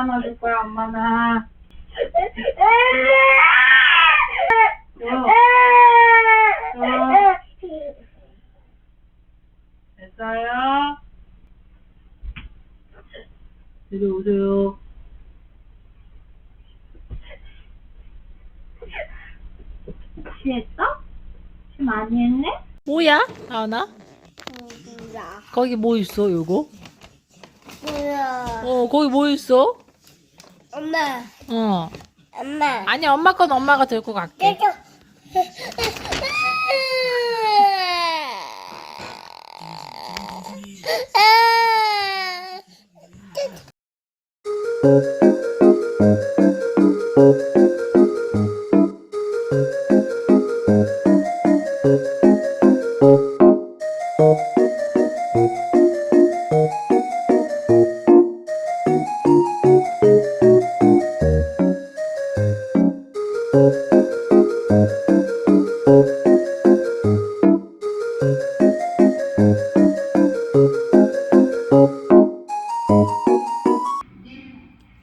안아줄 거야, 엄마는. 됐어요? 이리 오세요. 취했어? 취 많이 했네? 뭐야, 아나? 몰라. 거기 뭐 있어, 요거? 몰라. 어, 거기 뭐 있어? 엄마, 어. 엄마. 아니, 엄마 건 엄마가 들고 갈게. 깨져.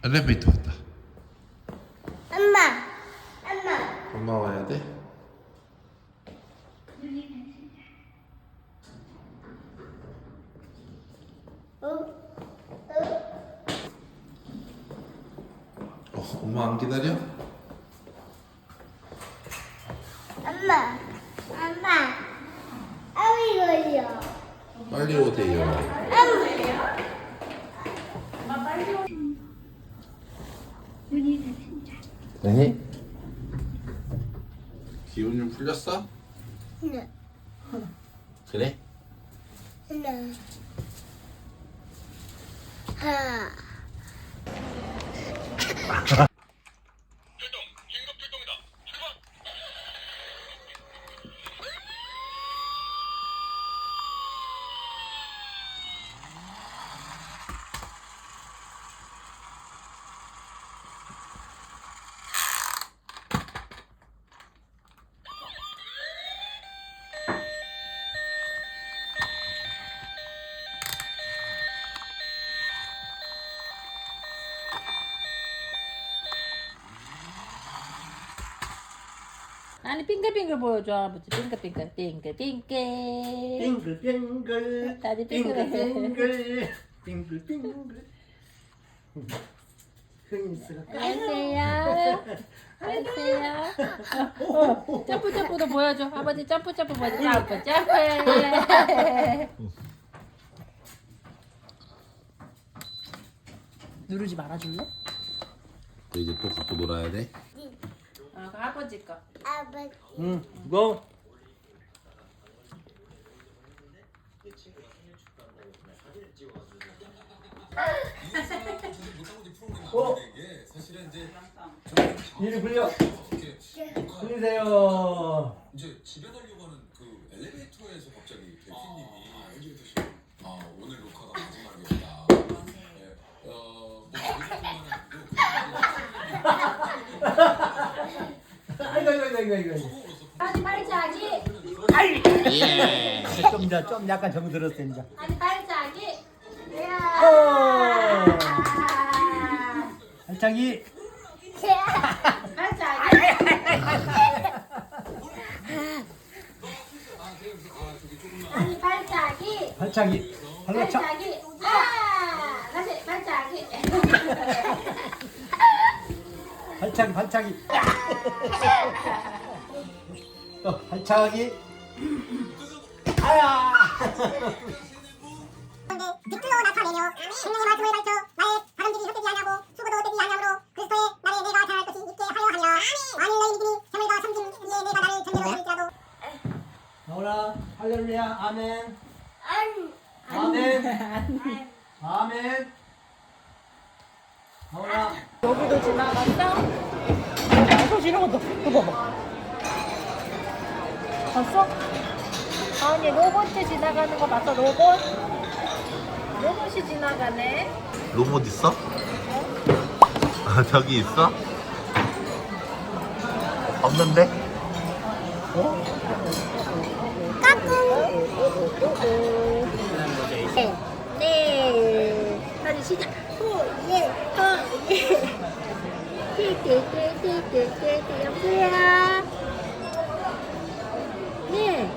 엘리베이터 왔다. 엄마, 엄마. 엄마 와야 돼? 어? 어, 엄마 안 기다려? 엄마, 엄마. 아이 걸려. 빨리 오세요. 네? 기운 좀 풀렸어? 네, 그래? 네. 하. 아니, 빙글빙글 보여줘, 아버지. 빙글빙글, 빙글빙글. 빙글빙글 다리. 빙글빙글 빙글빙글 흥스럽 안녕하세요. 안녕하세요. 어, 점프 점프도 보여줘. 아버지 점프 점프 보여줘. 점프 점프. 누르지 말아줄래? 너 이제 또 갖고 놀아야 돼? 어, 그 아버지 거. 아버지. 응 고. 어? 이리 불려. 불리세요. 이제 집에 가려고 하는 그 엘리베이터에서 갑자기 대표님이 아 오늘 녹화가 마지막이었다. 네. 어, 뭐 아 아이고 아이고 아이고. 아니 발자기 예. 좀 이제 좀 약간 정들었어 이제. 아니 발자기 어. 발차기. 발자기 아니 발자기 발차기. 발라차. 발자기 아 다시 발자기 발차기 발차기. 또 발차기. 아야. 빅플로 나타내며 생명의 말씀을 밝혀 나의 바람들이 헛되지 아니하고 수고도 헛되지 아니하므로 그리스도의 나를 내가 잘할 것이 있게 하려 하며 만일 너희 믿음이 생물과 섬김 위에 내가 나를 전제로 할지라도 나오라. 할렐루야. 아멘. 안. 아멘. 아멘. 나오라. 여기도 지나갔어? 소 지나간다. 이거 봐봐. 봤어? 아니 로봇 지나가는 거 봤어? 로봇? 로봇이 지나가네. 로봇 있어? 아, 저기 있어? 없는데? 네. 사진 시작. 호 예 호 예 띠띠띠띠띠띠 여보세요 네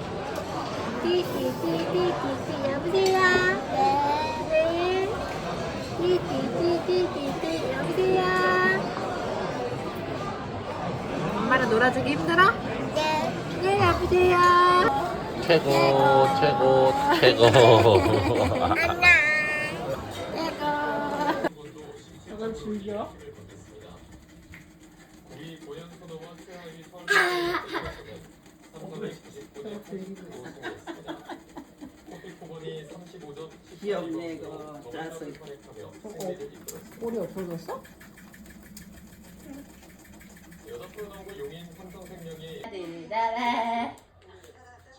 띠띠띠띠띠띠 여보세요 네 띠띠띠띠띠띠 여보세요 엄마랑 놀아주기 힘들어? 네 네 여보세요 최고 최고 최고 안녕 저걸 즐겨? 귀엽네 이거 짜서 볼이 없어졌어?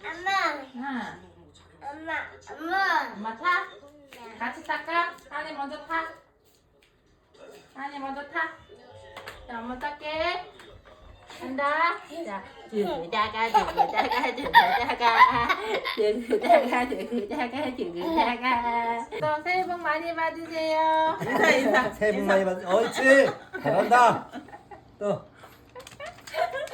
엄마. 응. 엄마. 엄마. 엄마 타? 같이 탈까? 하니 먼저 타? 하니 먼저 타? 자, 엄마 탈게 간다. 자 두다가 두다가 두다가. 두다가 두다가 두다가. 또 새해 복 많이 받으세요. 인사 인사. 새해 복 많이 받으 옳지 잘한다. 또.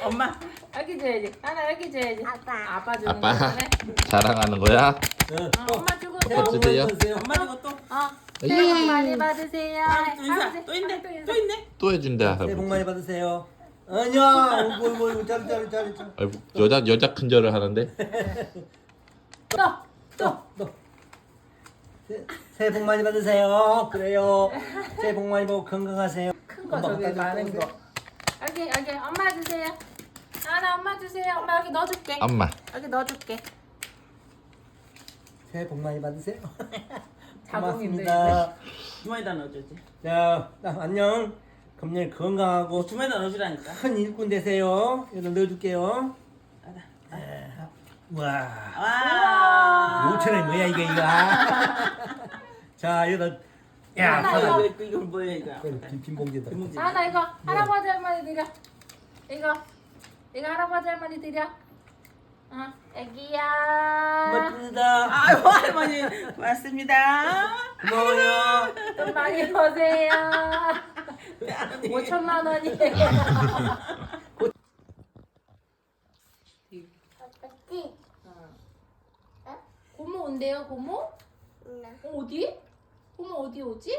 엄마. 여기 줘야지. 하나 여기 줘야지. 아빠. 아빠 주는 아빠 거네 자랑하는 거야? 응, 어, 또 엄마 주고 복 많이 주세요. 받으세요. 엄마 이거 또. 어 새해 복 많이 받으세요. 또 인사. 또 있네. 또 있네. 또 해준대 새해 복 많이 받으세요 아니야. 어이구 어이구 어이구 잘잘잘잘 아이고, 여자 여자 큰절을 하는데? 또또 새- 새해 복 많이 받으세요. 그래요. 새해 복 많이 받고 건강하세요. 큰 거 엄마 저기 갖다 많은 거세요? 거. 여기 여기 엄마 주세요. 하나 엄마 주세요. 엄마 여기 넣어줄게. 엄마. 여기 넣어줄게. 새해 복 많이 받으세요. 고맙습니다. 주머니다 넣어주지? 자딱 안녕 금년 건강하고 주머니다 넣어주라니까 큰 일꾼 되세요. 여기다 넣어줄게요. 와. 와. 5천 원이 뭐야 이게 이거? 자 여기다 야 하나 이거. 이거 이거 뭐야 이거? 빈, 빈 봉지다 하나 이거 할아버지 할머니 드려. 이거. 이거 할아버지 할머니 드려. 어 애기야. 고맙습니다 아이고 할머니. 고맙습니다. 고마워요. 돈 많이 버세요 5천만 원이에요. 아빠지 고모 온대요 고모? 나 어, 어디? 고모 어디 오지?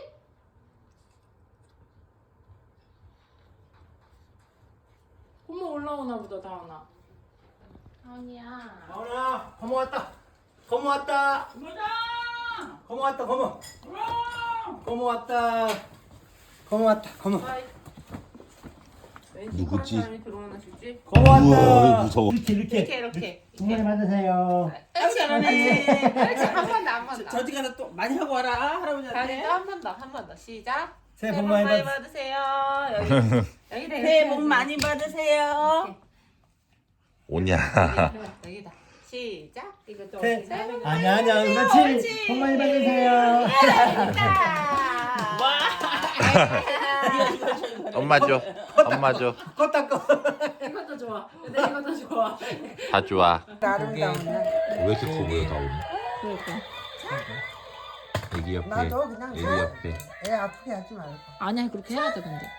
고모 올라오나 보다 다은아. 다은이야. 가온아 고모 왔다. 고모 왔다. 고모 왔다 고모! 고모 왔다 왔다 고모 왠지 누구지? 한 사람이 들어오나 싶지? 고모 왔다. 우와, 무서워. 이렇게 이렇게. 이렇게 이렇게. 정말 받으세요. 아이고 잘하네. 그렇지 한번 더 한번 더. 저기 가서 또 많이 하고 와라 할아버지한테. 다은이 또한 번 더 한번 더. 시작. 새해 복 많이 받으세요. 받으세요. 여기 여기 새해 복 많이 받으세요. 오냐. 여기다 시작. 이거 또 새해 새해 복 아니야 아니야 그렇지. 복 많이 받으세요 엄마 줘 엄마 껐다 꺼 이것도 좋아. 근데 이것도 좋아. 줘다 좋아. 아름다운 왜 이렇게 커 보여 다운이 그러니까. 애기 옆에 나도 그냥 애기 사- 옆에. 애 아프게 하지 말고. 아니야 그렇게 해야 돼 근데.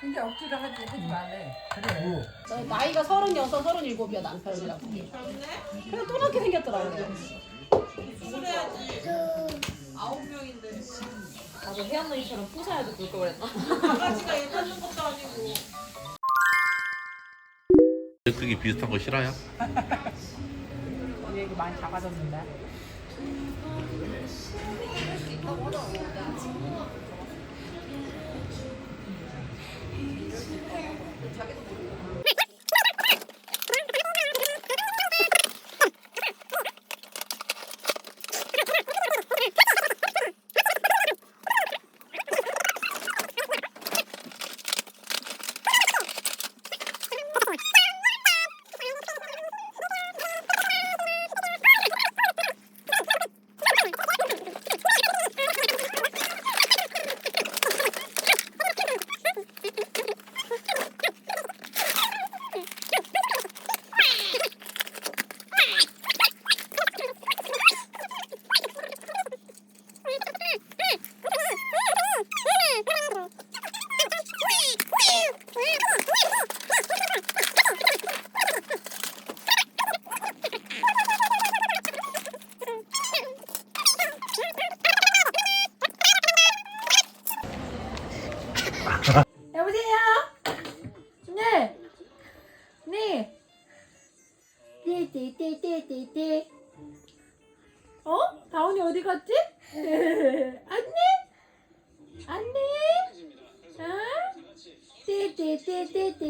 근데 억지로 하지 하지 말래. 뭐? 너 나이가 서른여섯 서른일곱이야 남편이랑 그냥 또랗게 생겼더라고. 나 가서 회원님처럼 포사해도 볼걸 그랬나? 강아지가 얘타는 것도 아니고. 댓글이 비슷한 거 싫어요? 얘 이거 많이 작아졌는데. 자기도 모르는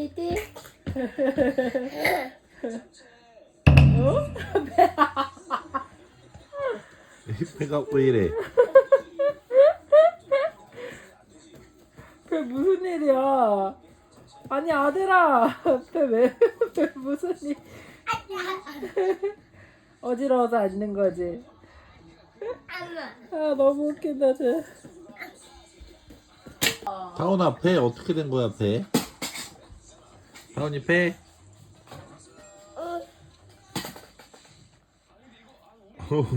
띠띠띠띠띠띠. 어? 배가 왜 이래? 배 무슨 일이야? 아니 아들아, 배왜 배 무슨 일? 어지러워서 앉는 거지. 아 너무 웃긴다 쟤. 다운아 배 어떻게 된 거야 배? 다운이 배? 어,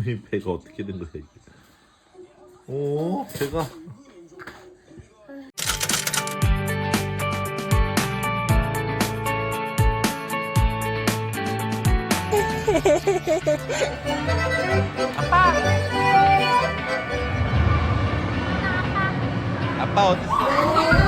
이 배가 어떻게 된 거야 이게? 오 배가 아빠 아빠 어디 있어?